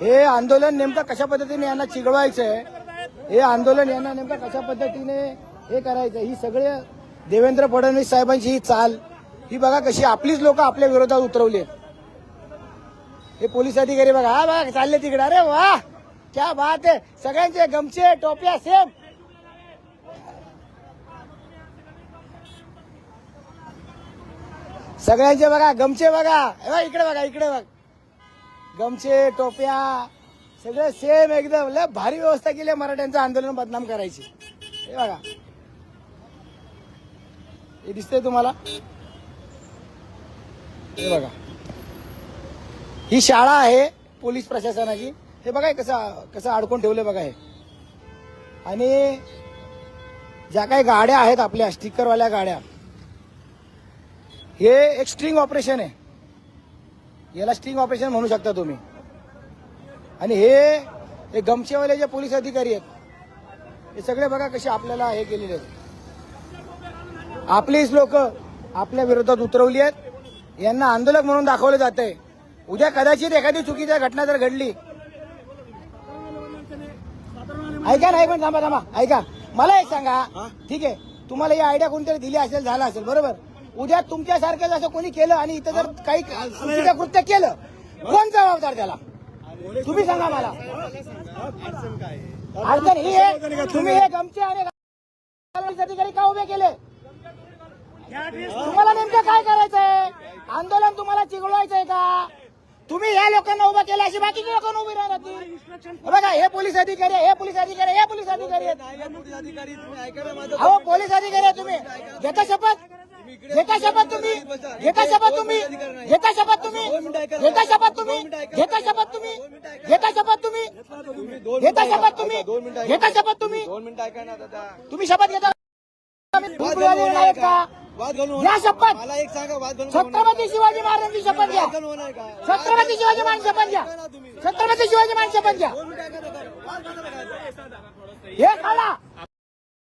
हे आंदोलन नेमकं कशा पद्धतीने यांना चिघळवायचं आहे हे आंदोलन यांना नेमकं कशा पद्धतीने हे करायचं ही सगळे देवेंद्र फडणवीस साहेबांची ही चाल. ही बघा कशी आपलीच लोक आपल्या विरोधात उतरवली हे पोलीस अधिकारी बघा. हा बघा चालले तिकडे. अरे वा! क्या बात आहे सगळ्यांचे गमचे टोप्या सेम सगळ्यांचे बघा गमचे बघा. बघा, इकडे बघा इकडे बघा. गमछे टोप्या सगळं सेम एकदम. लय भारी व्यवस्था केली आहे मराठ्यांचं आंदोलन बदनाम करायची. हे बघा. हे दिसतंय तुम्हाला? हे बघा. ही शाळा आहे पोलीस प्रशासनाची. हे बघा कसं कसं अडकून ठेवलं बघा हे. आणि ज्या काही गाड्या आहेत आपल्या स्टिकरवाल्या गाड्या हे एक स्ट्रिंग ऑपरेशन आहे. याला स्ट्रिंग ऑपरेशन म्हणू शकता तुम्ही. आणि हे गमचेवाले जे पोलीस अधिकारी आहेत हे सगळे बघा कसे आपल्याला हे केलेले आहेत. आपलीच लोक आपल्या विरोधात उतरवली आहेत. यांना आंदोलक म्हणून दाखवलं जात आहे उद्या कदाचित एखादी चुकीची घटना जर घडली. ऐका ना ऐकून थांबा थांबा. ऐका. मला एक सांगा. ठीक आहे. तुम्हाला ही आयडिया कोणतरी दिली असेल झाला असेल. बरोबर? उद्या तुमच्यासारखंच असं कोणी केलं आणि इथं जर काही चुकीचं कृत्य केलं कोण जबाबदार त्याला? तुम्ही सांगा मला. अडचण ही आहे तुम्ही हे गमचे आणि अधिकारी का उभे केले? तुम्हाला नेमकं काय करायचंय आंदोलन तुम्हाला चिघळवायचंय का तुम्ही या लोकांना उभं केलं अशी बाकीची लोकांना उभी राहतील बघा हे पोलीस अधिकारी हे पोलीस अधिकारी हे पोलीस अधिकारी अहो पोलीस अधिकारी तुम्ही. घेता शपथ? घेता शपथ तुम्ही? घेता शपथ तुम्ही? घेता शपथ तुम्ही? घेता शपथ तुम्ही? घेता शपथ तुम्ही? घेता शपथ तुम्ही? घेता शपथ तुम्ही? घेता शपत तुम्ही? तुम्ही शपथ घेता? का? वाद घालून घ्या शपथ! मला एक सांगा वाद घालून छत्रपती शिवाजी महाराजांची शपथ घ्या. वाद घालून होणार का? छत्रपती शिवाजी महाराज शपथ घ्या. छत्रपती शिवाजी महाराज शपथ घ्या. दोन मिनिटं ऐका ना दादा. वाद घालू नका. हे काढा